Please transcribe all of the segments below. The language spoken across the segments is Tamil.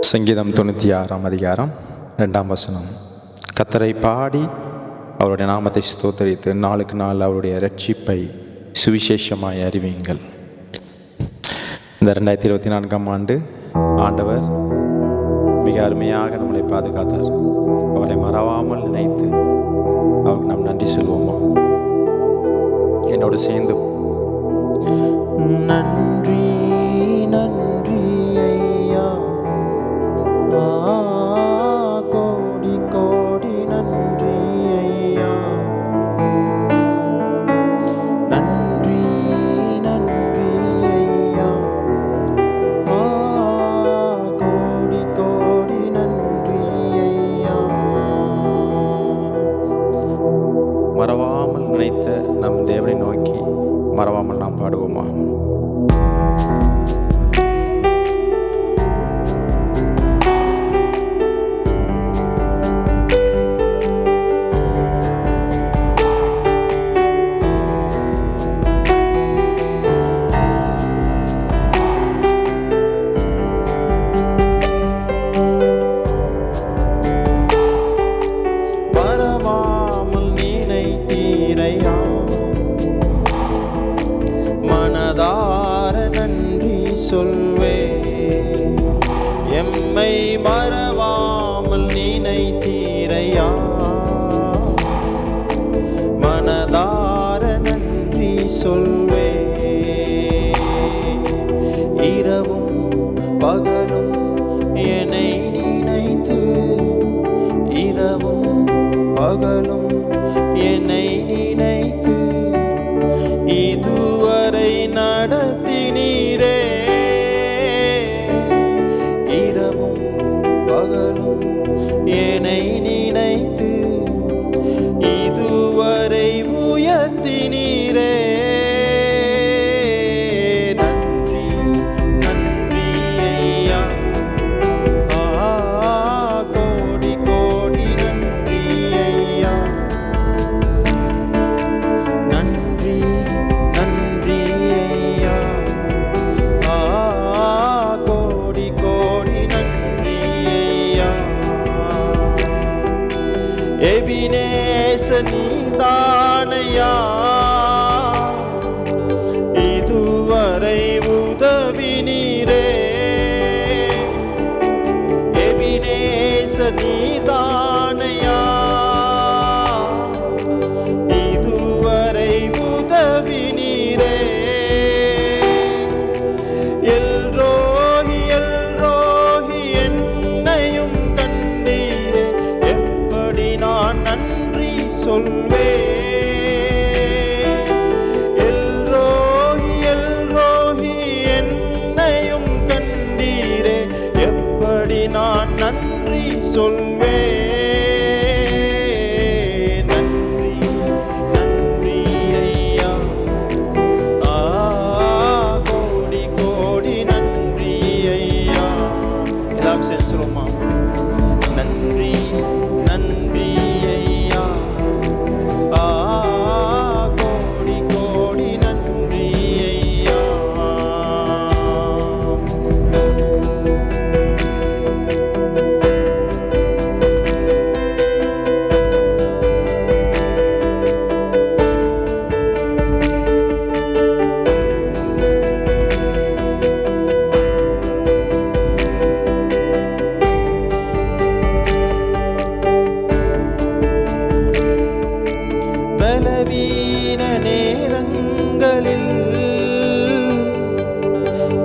சங்கீதம் தொண்ணூற்றி ஆறாம் அதிகாரம் ரெண்டாம் வசனம். கத்தரை பாடி அவருடைய நாமத்தை ஸ்தோத்தரித்து நாளுக்கு நாள் அவருடைய ரட்சிப்பை சுவிசேஷமாய் அறிவியுங்கள். இந்த ரெண்டாயிரத்தி இருபத்தி நான்காம் ஆண்டு ஆண்டவர் மிக அருமையாக நம்மளை பாதுகாத்தார். அவரை மறவாமல் நினைத்து அவருக்கு நாம் நன்றி சொல்வோமா என்னோடு சேர்ந்து நன்றி. சொல்வே எம்மை மறவாமல் நினைத்தீரையா மனதார நன்றி சொல்வே இரவும் பகலும் என்னை நினைத்து இரவும் பகலும் என்னை நினைத்து இது என்னை 你在。சொல்வே. எல்ரோஹி எல்ரோஹி என்னையும் கண்டீரே. எப்படி நான் நன்றி சொல்வே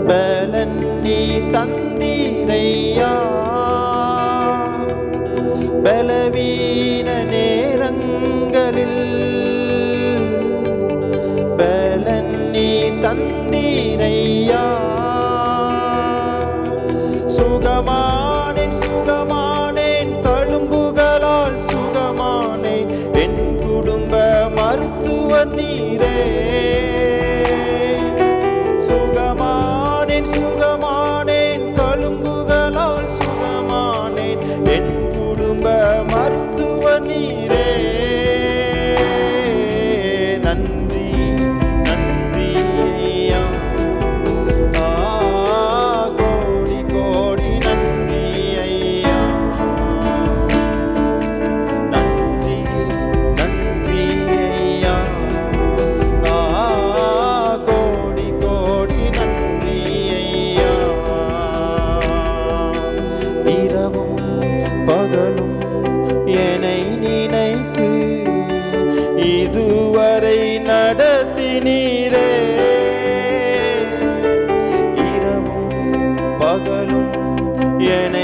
பலன் நீ தந்தீரையா? பலவீன நேரங்களில் பலன் நீ தந்தீரையா? சுகமானேன் சுகமானேன் தழும்புகளால் சுகமானேன். என் குடும்ப மருத்துவ நீரே. என்னை நினைத்து இதுவரை நடத்தினீரே. இரவும் பகலும் என்னை